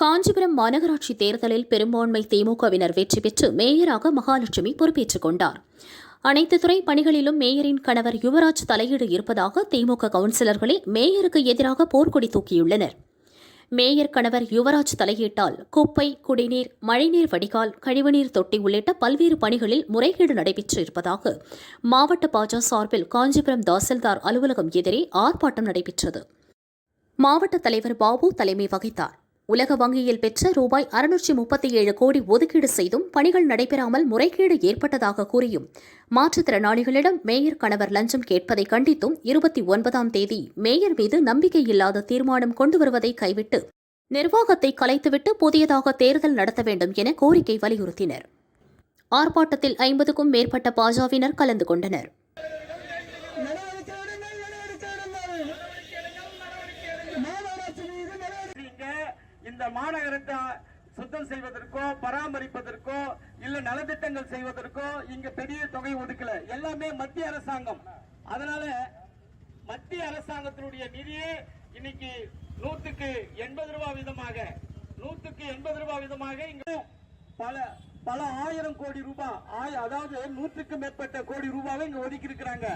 காஞ்சிபுரம் மாநகராட்சி தேர்தலில் பெரும்பான்மை திமுகவினர் வெற்றி பெற்று மேயராக மகாலட்சுமி பொறுப்பேற்றுக் கொண்டார். அனைத்து துறை பணிகளிலும் மேயரின் கணவர் யுவராஜ் தலையீடு இருப்பதாக திமுக கவுன்சிலர்களே மேயருக்கு எதிராக போர்க்கொடி தூக்கியுள்ளனர். மேயர் கணவர் யுவராஜ் தலையீட்டால் குப்பை குடிநீர் மழைநீர் வடிகால் கழிவுநீர் தொட்டி உள்ளிட்ட பல்வேறு பணிகளில் முறைகேடு நடைபெற்று இருப்பதாக மாவட்ட பாஜக சார்பில் காஞ்சிபுரம் தாசில்தார் அலுவலகம் எதிரே ஆர்ப்பாட்டம் நடைபெற்றது. மாவட்ட தலைவர் பாபு தலைமை வகித்தார். உலக வங்கியில் பெற்ற ரூபாய் அறுநூற்றி முப்பத்தி ஏழு கோடி ஒதுக்கீடு செய்தும் பணிகள் நடைபெறாமல் முறைகேடு ஏற்பட்டதாக கூறியும். மாற்றுத்திறனாளிகளிடம் மேயர் கணவர் லஞ்சம் கேட்பதை கண்டித்தும் இருபத்தி ஒன்பதாம் தேதி மேயர் மீது நம்பிக்கையில்லாத தீர்மானம் கொண்டு வருவதை கைவிட்டு நிர்வாகத்தை கலைத்துவிட்டு புதியதாக தேர்தல் நடத்த வேண்டும் என கோரிக்கை வலியுறுத்தினர். ஆர்ப்பாட்டத்தில் ஐம்பதுக்கும் மேற்பட்ட பாஜவினர் கலந்து கொண்டனர். மாநகரத்தை சுத்தம் செய்வதற்கோ பராமரிப்பதற்கோ இல்ல நலத்திட்டங்கள் செய்வதற்கோ இங்க பெரிய தொகை ஒதுக்கல. எல்லாமே மத்திய அரசாங்கம். அதனால மத்திய அரசாங்கத்தினுடைய நிதியே இன்னைக்கு நூத்துக்கு எண்பது ரூபாய் வீதமாக நூத்துக்கு எண்பது ரூபாய் வீதமாக இங்க பல பல ஆயிரம் கோடி ரூபாய் அதாவது நூற்றுக்கு மேற்பட்ட கோடி ரூபாவை இங்க ஒதுக்கி இருக்கிறாங்க